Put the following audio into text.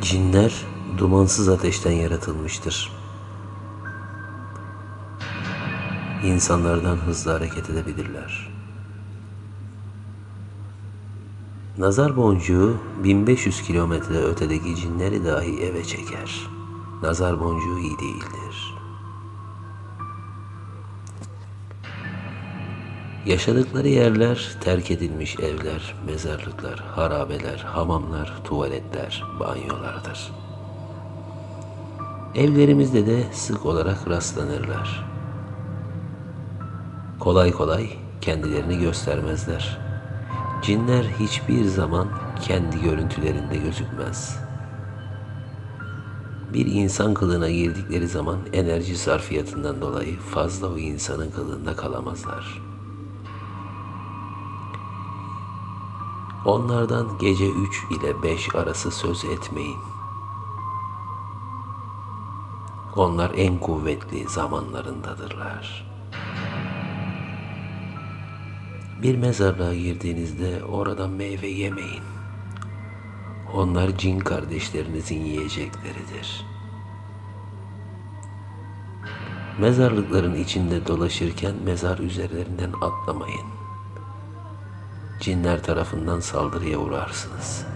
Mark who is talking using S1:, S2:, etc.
S1: Cinler dumansız ateşten yaratılmıştır. İnsanlardan hızlı hareket edebilirler. Nazar boncuğu 1500 kilometre ötedeki cinleri dahi eve çeker. Nazar boncuğu iyi değildir. Yaşadıkları yerler terk edilmiş evler, mezarlıklar, harabeler, hamamlar, tuvaletler, banyolardır. Evlerimizde de sık olarak rastlanırlar. Kolay kolay kendilerini göstermezler. Cinler hiçbir zaman kendi görüntülerinde gözükmez. Bir insan kılığına girdikleri zaman enerji sarfiyatından dolayı fazla o insanın kılığında kalamazlar. Onlardan gece 3 ile 5 arası söz etmeyin. Onlar en kuvvetli zamanlarındadırlar. Bir mezarlığa girdiğinizde oradan meyve yemeyin. Onlar cin kardeşlerinizin yiyecekleridir. Mezarlıkların içinde dolaşırken mezar üzerlerinden atlamayın. Cinler tarafından saldırıya uğrarsınız.